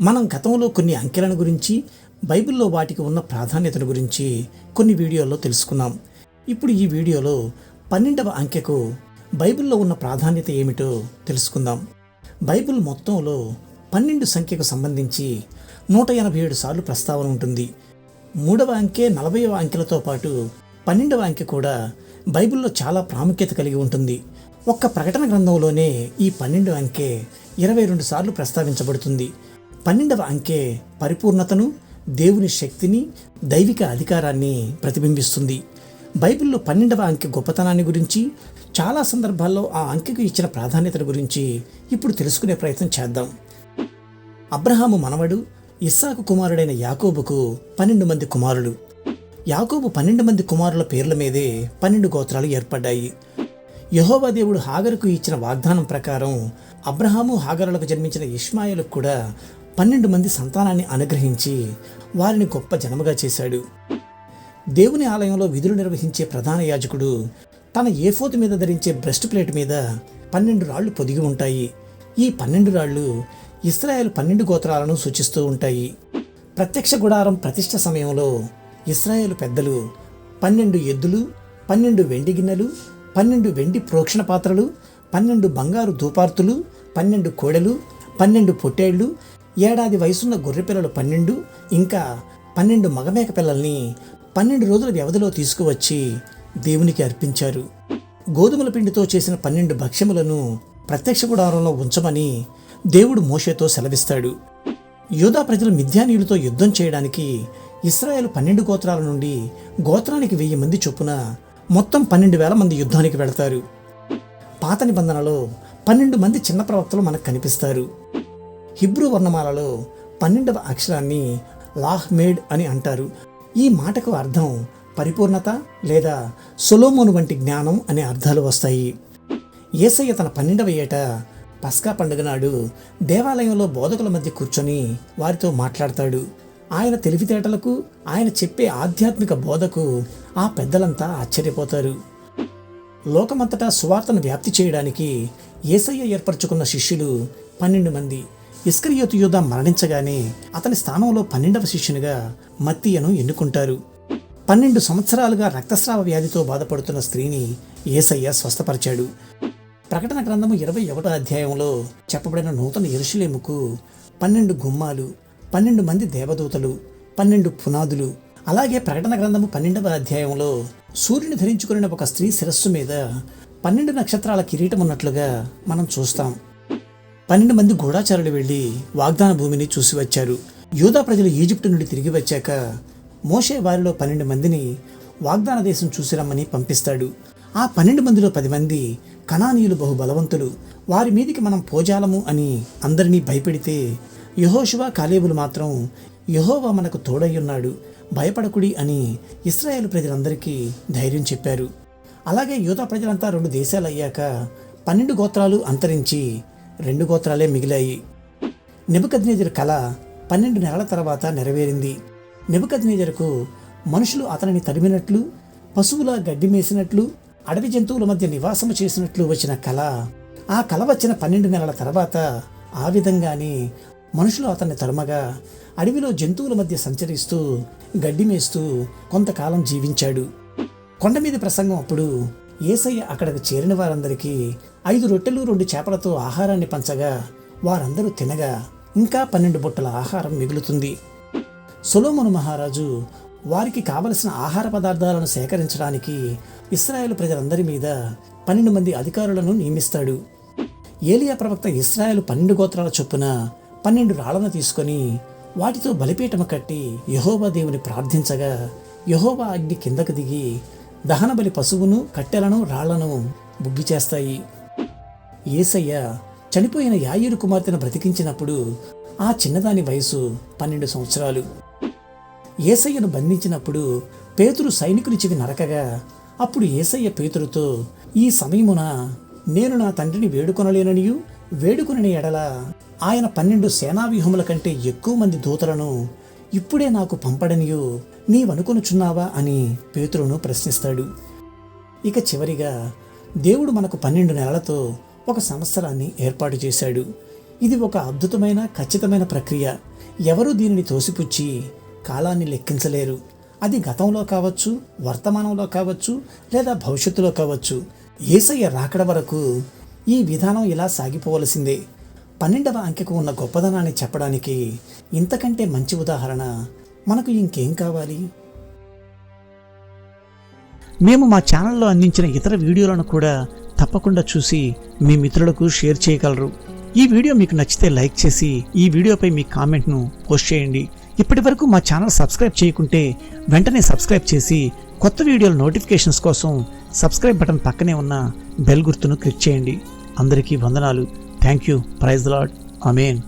మనం గతంలో కొన్ని అంకెలను గురించి బైబిల్లో వాటికి ఉన్న ప్రాధాన్యతల గురించి కొన్ని వీడియోల్లో తెలుసుకున్నాం. ఇప్పుడు ఈ వీడియోలో పన్నెండవ అంకెకు బైబిల్లో ఉన్న ప్రాధాన్యత ఏమిటో తెలుసుకుందాం. బైబిల్ మొత్తంలో పన్నెండు సంఖ్యకు సంబంధించి నూట ఎనభై ఏడు సార్లు ప్రస్తావన ఉంటుంది. మూడవ అంకె నలభైవ అంకెలతో పాటు పన్నెండవ అంకె కూడా బైబిల్లో చాలా ప్రాముఖ్యత కలిగి ఉంటుంది. ఒక్క ప్రకటన గ్రంథంలోనే ఈ పన్నెండు అంకె ఇరవై రెండు సార్లు ప్రస్తావించబడుతుంది. పన్నెండవ అంకె పరిపూర్ణతను దేవుని శక్తిని దైవిక అధికారాన్ని ప్రతిబింబిస్తుంది. బైబిల్లో పన్నెండవ అంకె గొప్పతనాన్ని గురించి చాలా సందర్భాల్లో ఆ అంకెకు ఇచ్చిన ప్రాధాన్యతల గురించి ఇప్పుడు తెలుసుకునే ప్రయత్నం చేద్దాం. అబ్రహాము మనవడు ఇస్సాకు కుమారుడైన యాకోబుకు పన్నెండు మంది కుమారులు. యాకోబు పన్నెండు మంది కుమారుల పేర్ల మీదే పన్నెండు గోత్రాలు ఏర్పడ్డాయి. యహోవా దేవుడు హాగరుకు ఇచ్చిన వాగ్దానం ప్రకారం అబ్రహాము హాగరులకు జన్మించిన ఇష్మాయిలకు కూడా పన్నెండు మంది సంతానాన్ని అనుగ్రహించి వారిని గొప్ప జనముగా చేశాడు. దేవుని ఆలయంలో విధులు నిర్వహించే ప్రధాన యాజకుడు తన ఏఫోతు మీద ధరించే బ్రెస్ట్ ప్లేట్ మీద పన్నెండు రాళ్ళు పొదిగి ఉంటాయి. ఈ పన్నెండు రాళ్ళు ఇస్రాయేల్ పన్నెండు గోత్రాలను సూచిస్తూ ఉంటాయి. ప్రత్యక్ష గుడారం ప్రతిష్ట సమయంలో ఇస్రాయేల్ పెద్దలు పన్నెండు ఎద్దులు పన్నెండు వెండి గిన్నెలు పన్నెండు వెండి ప్రోక్షణ పాత్రలు పన్నెండు బంగారు ధూపార్తులు పన్నెండు కోడెలు పన్నెండు పొట్టేళ్ళు ఏడాది వయసున్న గొర్రెపిల్లలు పన్నెండు ఇంకా పన్నెండు మగమేక పిల్లల్ని పన్నెండు రోజుల వ్యవధిలో తీసుకువచ్చి దేవునికి అర్పించారు. గోధుమల పిండితో చేసిన పన్నెండు భక్ష్యములను ప్రత్యక్ష గుడారంలో ఉంచమని దేవుడు మోషేతో సెలవిస్తాడు. యూదా ప్రజలు మిథ్యానీయులతో యుద్ధం చేయడానికి ఇస్రాయేల్ పన్నెండు గోత్రాల నుండి గోత్రానికి వెయ్యి మంది చొప్పున మొత్తం పన్నెండు వేల మంది యుద్ధానికి వెళతారు. పాత నిబంధనలో పన్నెండు మంది చిన్న ప్రవక్తలు మనకు కనిపిస్తారు. హిబ్రూ వర్ణమాలలో పన్నెండవ అక్షరాన్ని లాహ్మేడ్ అని అంటారు. ఈ మాటకు అర్థం పరిపూర్ణత లేదా సొలోమోను వంటి జ్ఞానం అనే అర్థాలు వస్తాయి. ఏసయ్య తన పన్నెండవ ఏట పస్కా పండుగ నాడు దేవాలయంలో బోధకుల మధ్య కూర్చొని వారితో మాట్లాడతాడు. ఆయన తెలివితేటలకు ఆయన చెప్పే ఆధ్యాత్మిక బోధకు ఆ పెద్దలంతా ఆశ్చర్యపోతారు. లోకమంతటా సువార్తను వ్యాప్తి చేయడానికి ఏసయ్య ఏర్పరచుకున్న శిష్యులు పన్నెండు మంది. ఇస్కరియోతు యూధ మరణించగానే అతని స్థానంలో పన్నెండవ శిష్యునిగా మత్తియను ఎన్నుకుంటారు. పన్నెండు సంవత్సరాలుగా రక్తస్రావ వ్యాధితో బాధపడుతున్న స్త్రీని ఏసయ్య స్వస్థపరిచాడు. ప్రకటన గ్రంథము ఇరవై ఒకటో అధ్యాయంలో చెప్పబడిన నూతన ఎరుషులేముకు పన్నెండు గుమ్మాలు పన్నెండు మంది దేవదూతలు పన్నెండు పునాదులు అలాగే ప్రకటన గ్రంథము పన్నెండవ అధ్యాయంలో సూర్యుని ధరించుకున్న ఒక స్త్రీ శిరస్సు మీద పన్నెండు నక్షత్రాల కిరీటం ఉన్నట్లుగా మనం చూస్తాం. పన్నెండు మంది గూఢాచారులు వెళ్ళి వాగ్దాన భూమిని చూసి వచ్చారు. యూదా ప్రజలు ఈజిప్టు నుండి తిరిగి వచ్చాక మోషే వారిలో పన్నెండు మందిని వాగ్దాన దేశం చూసి రమ్మని పంపిస్తాడు. ఆ పన్నెండు మందిలో పది మంది కణానీయులు బహు బలవంతులు వారి మీదికి మనం పోజాలము అని అందరినీ భయపెడితే యహోషువా కాలేబులు మాత్రం యహోవా మనకు తోడయ్యున్నాడు భయపడకుడి అని ఇస్రాయేల్ ప్రజలందరికీ ధైర్యం చెప్పారు. అలాగే యూదా ప్రజలంతా రెండు దేశాలు అయ్యాక పన్నెండు గోత్రాలు అంతరించి రెండు గోత్రాలే మిగిలాయి. నెబుకద్నేజర్ కళ పన్నెండు నెలల తర్వాత నెరవేరింది. నెబుకద్నేజర్కు మనుషులు అతనిని తరిమినట్లు పశువుల గడ్డి మేసినట్లు అడవి జంతువుల మధ్య నివాసము చేసినట్లు వచ్చిన కళ ఆ కళ వచ్చిన పన్నెండు నెలల తర్వాత ఆ విధంగానే మనుషులు అతన్ని తరుమగా అడవిలో జంతువుల మధ్య సంచరిస్తూ గడ్డి మేస్తూ కొంతకాలం జీవించాడు. కొండ మీద ప్రసంగం అప్పుడు ఏసయ్య అక్కడికి చేరిన వారందరికీ ఐదు రొట్టెలు రెండు చేపలతో ఆహారాన్ని పంచగా వారందరూ తినగా ఇంకా పన్నెండు బుట్టల ఆహారం మిగులుతుంది. సొలోమోను మహారాజు వారికి కావలసిన ఆహార పదార్థాలను సేకరించడానికి ఇస్రాయేల్ ప్రజలందరి మీద పన్నెండు మంది అధికారులను నియమిస్తాడు. ఏలియా ప్రవక్త ఇస్రాయేల్ పన్నెండు గోత్రాల చొప్పున పన్నెండు రాళ్ళను తీసుకొని వాటితో బలిపీఠము కట్టి యహోవా దేవుని ప్రార్థించగా యహోవా అగ్ని కిందకు దిగి దహన బలి పశువును కట్టెలను రాళ్ళను బుగ్గి చేస్తాయి. ఏసయ్య చనిపోయిన యాయూరు కుమార్తెను బ్రతికించినప్పుడు ఆ చిన్నదాని వయసు పన్నెండు సంవత్సరాలు. ఏసయ్యను బంధించినప్పుడు పేతురు సైనికుని చెవి నరకగా అప్పుడు ఏసయ్య పేతురుతో ఈ సమయమున నేను నా తండ్రిని వేడుకొనలేననియు? వేడుకొనని ఎడల ఆయన పన్నెండు సేనావ్యూహముల కంటే ఎక్కువ మంది దూతలను ఇప్పుడే నాకు పంపడనియు? నీవనుకొనుచున్నావా? అని పేతురును ప్రశ్నిస్తాడు. ఇక చివరిగా దేవుడు మనకు పన్నెండు నెలలతో ఒక సంవత్సరాన్ని ఏర్పాటు చేశాడు. ఇది ఒక అద్భుతమైన ఖచ్చితమైన ప్రక్రియ. ఎవరు దీనిని తోసిపుచ్చి కాలాన్ని లెక్కించలేరు. అది గతంలో కావచ్చు వర్తమానంలో కావచ్చు లేదా భవిష్యత్తులో కావచ్చు. ఏసయ్య రాకడ వరకు ఈ విధానం ఇలా సాగిపోవలసిందే. పన్నెండవ అంకెకు ఉన్న గొప్పదనాన్ని చెప్పడానికి ఇంతకంటే మంచి ఉదాహరణ మనకు ఇంకేం కావాలి? మేము మా ఛానల్లో అందించిన ఇతర వీడియోలను కూడా తప్పకుండా చూసి మీ మిత్రులకు షేర్ చేయగలరు. ఈ వీడియో మీకు నచ్చితే లైక్ చేసి ఈ వీడియోపై మీ కామెంట్ను పోస్ట్ చేయండి. ఇప్పటి వరకు మా ఛానల్ సబ్స్క్రైబ్ చేయకుంటే వెంటనే సబ్స్క్రైబ్ చేసి కొత్త వీడియోల నోటిఫికేషన్స్ కోసం సబ్స్క్రైబ్ బటన్ పక్కనే ఉన్న బెల్ గుర్తును క్లిక్ చేయండి. అందరికీ వందనాలు. Thank you. Praise lord amen